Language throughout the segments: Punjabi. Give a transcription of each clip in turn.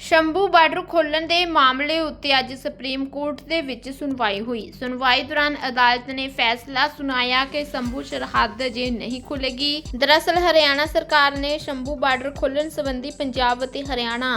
ਸ਼ੰਭੂ ਬਾਰਡਰ ਖੋਲਣ ਦੇ ਮਾਮਲੇ ਉੱਤੇ ਅੱਜ ਸੁਪਰੀਮ ਕੋਰਟ ਦੇ ਵਿੱਚ ਸੁਣਵਾਈ ਹੋਈ। ਸੁਣਵਾਈ ਦੌਰਾਨ ਅਦਾਲਤ ਨੇ ਫੈਸਲਾ ਸੁਣਾਇਆ ਕਿ ਸ਼ੰਭੂ ਸਰਹੱਦ ਜੇ ਨਹੀਂ ਖੁੱਲੇਗੀ ਦਰਅਸਲ, ਹਰਿਆਣਾ ਸਰਕਾਰ ਨੇ ਸ਼ੰਭੂ ਬਾਰਡਰ ਖੋਲਣ ਸੰਬੰਧੀ ਪੰਜਾਬ ਅਤੇ ਹਰਿਆਣਾ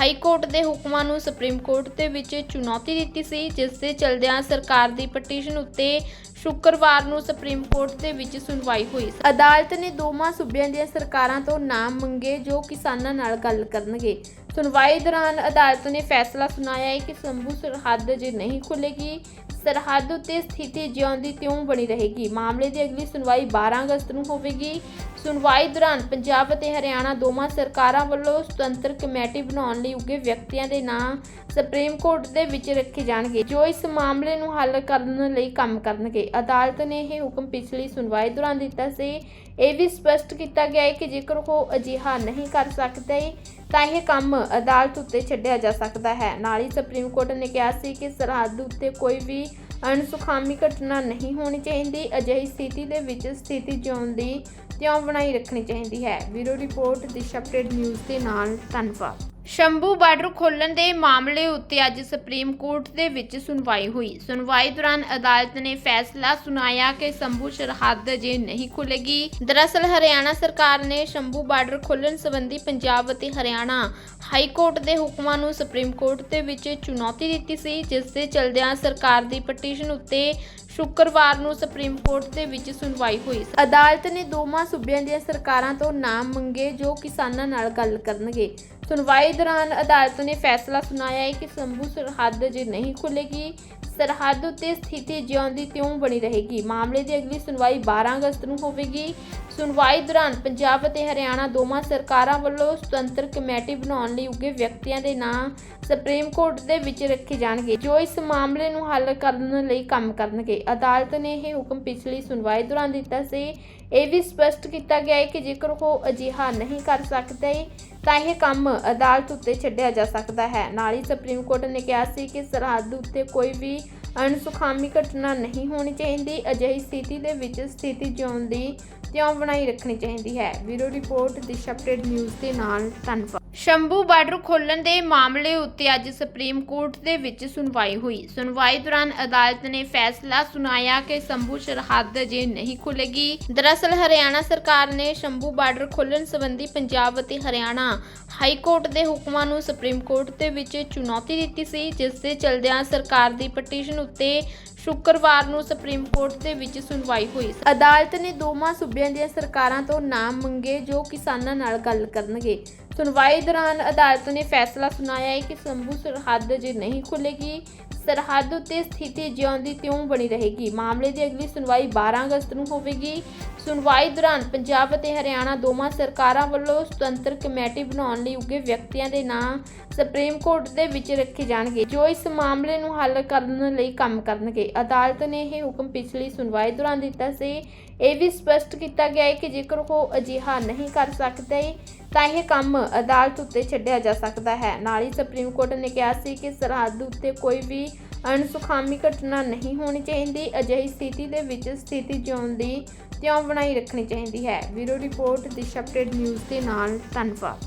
ਹਾਈ ਕੋਰਟ ਦੇ ਹੁਕਮਾਂ ਨੂੰ ਸੁਪਰੀਮ ਕੋਰਟ ਦੇ ਵਿੱਚ ਚੁਣੌਤੀ ਦਿੱਤੀ ਸੀ, ਜਿਸ ਦੇ ਚਲਦਿਆਂ ਸਰਕਾਰ ਦੀ ਪਟੀਸ਼ਨ ਉੱਤੇ ਸ਼ੁੱਕਰਵਾਰ ਨੂੰ ਸੁਪਰੀਮ ਕੋਰਟ ਦੇ ਵਿੱਚ ਸੁਣਵਾਈ ਹੋਈ। ਅਦਾਲਤ ਨੇ ਦੋਵਾਂ ਸੂਬਿਆਂ ਦੀਆਂ ਸਰਕਾਰਾਂ ਤੋਂ ਨਾਮ ਮੰਗੇ ਜੋ ਕਿਸਾਨਾਂ ਨਾਲ ਗੱਲ ਕਰਨਗੇ। ਸੁਣਵਾਈ ਦੌਰਾਨ ਅਦਾਲਤ ਨੇ ਫੈਸਲਾ ਸੁਣਾਇਆ ਹੈ ਕਿ ਸੰਭੂ ਸਰਹੱਦ ਜੇ ਨਹੀਂ ਖੁੱਲੇਗੀ, ਸਰਹੱਦ ਉੱਤੇ ਸਥਿਤੀ ਜਿਉਂ ਦੀ ਤਿਉਂ ਬਣੀ ਰਹੇਗੀ। ਮਾਮਲੇ ਦੀ ਅਗਲੀ ਸੁਣਵਾਈ 12 ਅਗਸਤ ਨੂੰ ਹੋਵੇਗੀ। ਸੁਣਵਾਈ ਦੌਰਾਨ ਪੰਜਾਬ ਅਤੇ ਹਰਿਆਣਾ ਦੋਵਾਂ ਸਰਕਾਰਾਂ ਵੱਲੋਂ ਸੁਤੰਤਰ ਕਮੇਟੀ ਬਣਾਉਣ ਲਈ ਉੱਗੇ ਵਿਅਕਤੀਆਂ ਦੇ ਨਾਂ ਸੁਪਰੀਮ ਕੋਰਟ ਦੇ ਵਿੱਚ ਰੱਖੇ ਜਾਣਗੇ, ਜੋ ਇਸ ਮਾਮਲੇ ਨੂੰ ਹੱਲ ਕਰਨ ਲਈ ਕੰਮ ਕਰਨਗੇ। ਅਦਾਲਤ ਨੇ ਇਹ ਹੁਕਮ ਪਿਛਲੀ ਸੁਣਵਾਈ ਦੌਰਾਨ ਦਿੱਤਾ ਸੀ। ਇਹ ਵੀ ਸਪਸ਼ਟ ਕੀਤਾ ਗਿਆ ਹੈ ਕਿ ਜੇਕਰ ਉਹ ਅਜਿਹਾ ਨਹੀਂ ਕਰ ਸਕਦੇ ਤਾਂ ਇਹ ਕੰਮ ਅਦਾਲਤ ਉੱਤੇ ਛੱਡਿਆ ਜਾ ਸਕਦਾ ਹੈ। ਨਾਲ ਹੀ ਸੁਪਰੀਮ ਕੋਰਟ ਨੇ ਕਿਹਾ ਸੀ ਕਿ ਸਰਹੱਦ ਉੱਤੇ ਕੋਈ ਵੀ ਅਣਸੁਖਾਮੀ ਘਟਨਾ ਨਹੀਂ ਹੋਣੀ ਚਾਹੀਦੀ। ਅਜਿਹੀ ਸਥਿਤੀ ਦੇ ਵਿੱਚ ਸਥਿਤੀ ਜਿਉਣ ਦੀ ਤਿਉਂ ਬਣਾਈ ਰੱਖਣੀ ਚਾਹੀਦੀ ਹੈ। Bureau report Disha update news ਦੇ ਨਾਲ। ਧੰਨਵਾਦ। ਸ਼ੰਭੂ ਬਾਰਡਰ ਖੋਲਣ ਦੇ ਮਾਮਲੇ ਉੱਤੇ ਅੱਜ ਸੁਪਰੀਮ ਕੋਰਟ ਦੇ ਵਿੱਚ ਸੁਣਵਾਈ ਹੋਈ। ਸੁਣਵਾਈ ਦੌਰਾਨ ਅਦਾਲਤ ਨੇ ਫੈਸਲਾ ਸੁਣਾਇਆ ਕਿ ਸ਼ੰਭੂ ਸਰਹੱਦ ਜੇ ਨਹੀਂ ਖੁੱਲੇਗੀ ਦਰਅਸਲ, ਹਰਿਆਣਾ ਸਰਕਾਰ ਨੇ ਸ਼ੰਭੂ ਬਾਰਡਰ ਖੋਲਣ ਸੰਬੰਧੀ ਪੰਜਾਬ ਅਤੇ ਹਰਿਆਣਾ ਹਾਈ ਕੋਰਟ ਦੇ ਹੁਕਮਾਂ ਨੂੰ ਸੁਪਰੀਮ ਕੋਰਟ ਦੇ ਵਿੱਚ ਚੁਣੌਤੀ ਦਿੱਤੀ ਸੀ, ਜਿਸ ਦੇ ਚਲਦਿਆਂ ਸਰਕਾਰ ਦੀ ਪਟੀਸ਼ਨ ਉੱਤੇ ਸ਼ੁੱਕਰਵਾਰ ਨੂੰ ਸੁਪਰੀਮ ਕੋਰਟ ਦੇ ਵਿੱਚ ਸੁਣਵਾਈ ਹੋਈ ਅਦਾਲਤ ਨੇ ਦੋਵਾਂ ਸੂਬਿਆਂ ਦੀਆਂ ਸਰਕਾਰਾਂ ਤੋਂ ਨਾਮ ਮੰਗੇ ਜੋ ਕਿਸਾਨਾਂ ਨਾਲ ਗੱਲ ਕਰਨਗੇ। ਸੁਣਵਾਈ ਦੌਰਾਨ ਅਦਾਲਤ ਨੇ ਫੈਸਲਾ ਸੁਣਾਇਆ ਹੈ ਕਿ ਸੰਭੂ ਸਰਹੱਦ ਜੇ ਨਹੀਂ ਖੁੱਲੇਗੀ ਸਰਹੱਦ ਉੱਤੇ ਸਥਿਤੀ ਜਿਉਂ ਦੀ ਤਿਉਂ ਬਣੀ ਰਹੇਗੀ। ਮਾਮਲੇ ਦੀ ਅਗਲੀ ਸੁਣਵਾਈ 12 ਅਗਸਤ ਨੂੰ ਹੋਵੇਗੀ। ਸੁਣਵਾਈ ਦੌਰਾਨ ਪੰਜਾਬ ਅਤੇ ਹਰਿਆਣਾ ਦੋਵਾਂ ਸਰਕਾਰਾਂ ਵੱਲੋਂ ਸੁਤੰਤਰ ਕਮੇਟੀ ਬਣਾਉਣ ਲਈ ਉੱਗੇ ਵਿਅਕਤੀਆਂ ਦੇ ਨਾਂ ਸੁਪਰੀਮ ਕੋਰਟ ਦੇ ਵਿੱਚ ਰੱਖੇ ਜਾਣਗੇ, ਜੋ ਇਸ ਮਾਮਲੇ ਨੂੰ ਹੱਲ ਕਰਨ ਲਈ ਕੰਮ ਕਰਨਗੇ। ਅਦਾਲਤ ਨੇ ਇਹ ਹੁਕਮ ਪਿਛਲੀ ਸੁਣਵਾਈ ਦੌਰਾਨ ਦਿੱਤਾ ਸੀ। ਇਹ ਵੀ ਸਪਸ਼ਟ ਕੀਤਾ ਗਿਆ ਹੈ ਕਿ ਜੇਕਰ ਉਹ ਅਜਿਹਾ ਨਹੀਂ ਕਰ ਸਕਦੇ ਤਾਂ ਇਹ ਕੰਮ ਅਦਾਲਤ ਉੱਤੇ ਛੱਡਿਆ ਜਾ ਸਕਦਾ ਹੈ। ਨਾਲ ਹੀ ਸੁਪਰੀਮ ਕੋਰਟ ਨੇ ਕਿਹਾ ਸੀ ਕਿ ਸਰਹੱਦ ਉੱਤੇ ਕੋਈ ਵੀ ਅਣਸੁਖਾਮੀ ਘਟਨਾ ਨਹੀਂ ਹੋਣੀ ਚਾਹੀਦੀ, ਅਜਿਹੀ ਸਥਿਤੀ ਦੇ ਵਿੱਚ ਸਥਿਤੀ ਜਿਉਣ ਦੀ ਤਿਉਂ ਬਣਾਈ ਰੱਖਣੀ ਚਾਹੀਦੀ ਹੈ। Bureau report, Disha update news ਦੇ ਨਾਲ, ਧੰਨਵਾਦ। ਸ਼ੰਭੂ ਬਾਰਡਰ ਖੋਲਣ ਦੇ ਮਾਮਲੇ ਉੱਤੇ ਅੱਜ ਸੁਪਰੀਮ ਕੋਰਟ ਦੇ ਵਿੱਚ ਸੁਣਵਾਈ ਹੋਈ। ਸੁਣਵਾਈ ਦੌਰਾਨ ਅਦਾਲਤ ਨੇ ਫੈਸਲਾ ਸੁਣਾਇਆ ਕਿ ਸ਼ੰਭੂ ਸਰਹੱਦ ਜੇ ਨਹੀਂ ਖੁੱਲੇਗੀ ਦਰਅਸਲ, ਹਰਿਆਣਾ ਸਰਕਾਰ ਨੇ ਸ਼ੰਭੂ ਬਾਰਡਰ ਖੋਲਣ ਸੰਬੰਧੀ ਪੰਜਾਬ ਅਤੇ ਹਰਿਆਣਾ ਹਾਈ ਕੋਰਟ ਦੇ ਹੁਕਮਾਂ ਨੂੰ ਸੁਪਰੀਮ ਕੋਰਟ ਦੇ ਵਿੱਚ ਚੁਣੌਤੀ ਦਿੱਤੀ ਸੀ, ਜਿਸ ਦੇ ਚਲਦਿਆਂ ਸਰਕਾਰ ਦੀ ਪਟੀਸ਼ਨ ਉੱਤੇ ਸ਼ੁੱਕਰਵਾਰ ਨੂੰ ਸੁਪਰੀਮ ਕੋਰਟ ਦੇ ਵਿੱਚ ਸੁਣਵਾਈ ਹੋਈ। ਅਦਾਲਤ ਨੇ ਦੋਵਾਂ ਸੂਬਿਆਂ ਦੀਆਂ ਸਰਕਾਰਾਂ ਤੋਂ ਨਾਮ ਮੰਗੇ ਜੋ ਕਿਸਾਨਾਂ ਨਾਲ ਗੱਲ ਕਰਨਗੇ। ਸੁਣਵਾਈ ਦੌਰਾਨ ਅਦਾਲਤ ਨੇ ਫੈਸਲਾ ਸੁਣਾਇਆ ਹੈ ਕਿ ਸੰਭੂ ਸਰਹੱਦ ਜੇ ਨਹੀਂ ਖੁੱਲੇਗੀ ਸਰਹੱਦ ਉੱਤੇ ਸਥਿਤੀ ਜਿਉਂ ਦੀ ਤਿਉਂ ਬਣੀ ਰਹੇਗੀ। ਮਾਮਲੇ ਦੀ ਅਗਲੀ ਸੁਣਵਾਈ 12 ਅਗਸਤ ਨੂੰ ਹੋਵੇਗੀ। ਸੁਣਵਾਈ ਦੌਰਾਨ ਪੰਜਾਬ ਅਤੇ ਹਰਿਆਣਾ ਦੋਵਾਂ ਸਰਕਾਰਾਂ ਵੱਲੋਂ ਸੁਤੰਤਰ ਕਮੇਟੀ ਬਣਾਉਣ ਲਈ ਉੱਗੇ ਵਿਅਕਤੀਆਂ ਦੇ ਨਾਂ ਸੁਪਰੀਮ ਕੋਰਟ ਦੇ ਵਿੱਚ ਰੱਖੇ ਜਾਣਗੇ, ਜੋ ਇਸ ਮਾਮਲੇ ਨੂੰ ਹੱਲ ਕਰਨ ਲਈ ਕੰਮ ਕਰਨਗੇ। ਅਦਾਲਤ ਨੇ ਇਹ ਹੁਕਮ ਪਿਛਲੀ ਸੁਣਵਾਈ ਦੌਰਾਨ ਦਿੱਤਾ ਸੀ। ਇਹ ਵੀ ਸਪਸ਼ਟ ਕੀਤਾ ਗਿਆ ਹੈ ਕਿ ਜੇਕਰ ਉਹ ਅਜਿਹਾ ਨਹੀਂ ਕਰ ਸਕਦੇ, ਤਾਂ ਇਹ ਕੰਮ ਅਦਾਲਤ ਉੱਤੇ ਛੱਡਿਆ ਜਾ ਸਕਦਾ ਹੈ। ਨਾਲ ਹੀ ਸੁਪਰੀਮ ਕੋਰਟ ਨੇ ਕਿਹਾ ਸੀ ਕਿ ਸਰਹੱਦ ਉੱਤੇ ਕੋਈ ਵੀ ਅਣਸੁਖਾਮੀ ਘਟਨਾ ਨਹੀਂ ਹੋਣੀ ਚਾਹੀਦੀ, ਅਜਿਹੀ ਸਥਿਤੀ ਦੇ ਵਿੱਚ ਸਥਿਤੀ ਜਿਉਣ ਦੀ ਤਿਉਂ ਬਣਾਈ ਰੱਖਣੀ ਚਾਹੀਦੀ ਹੈ। Bureau report, Disha update news ਦੇ ਨਾਲ ਧੰਨਵਾਦ।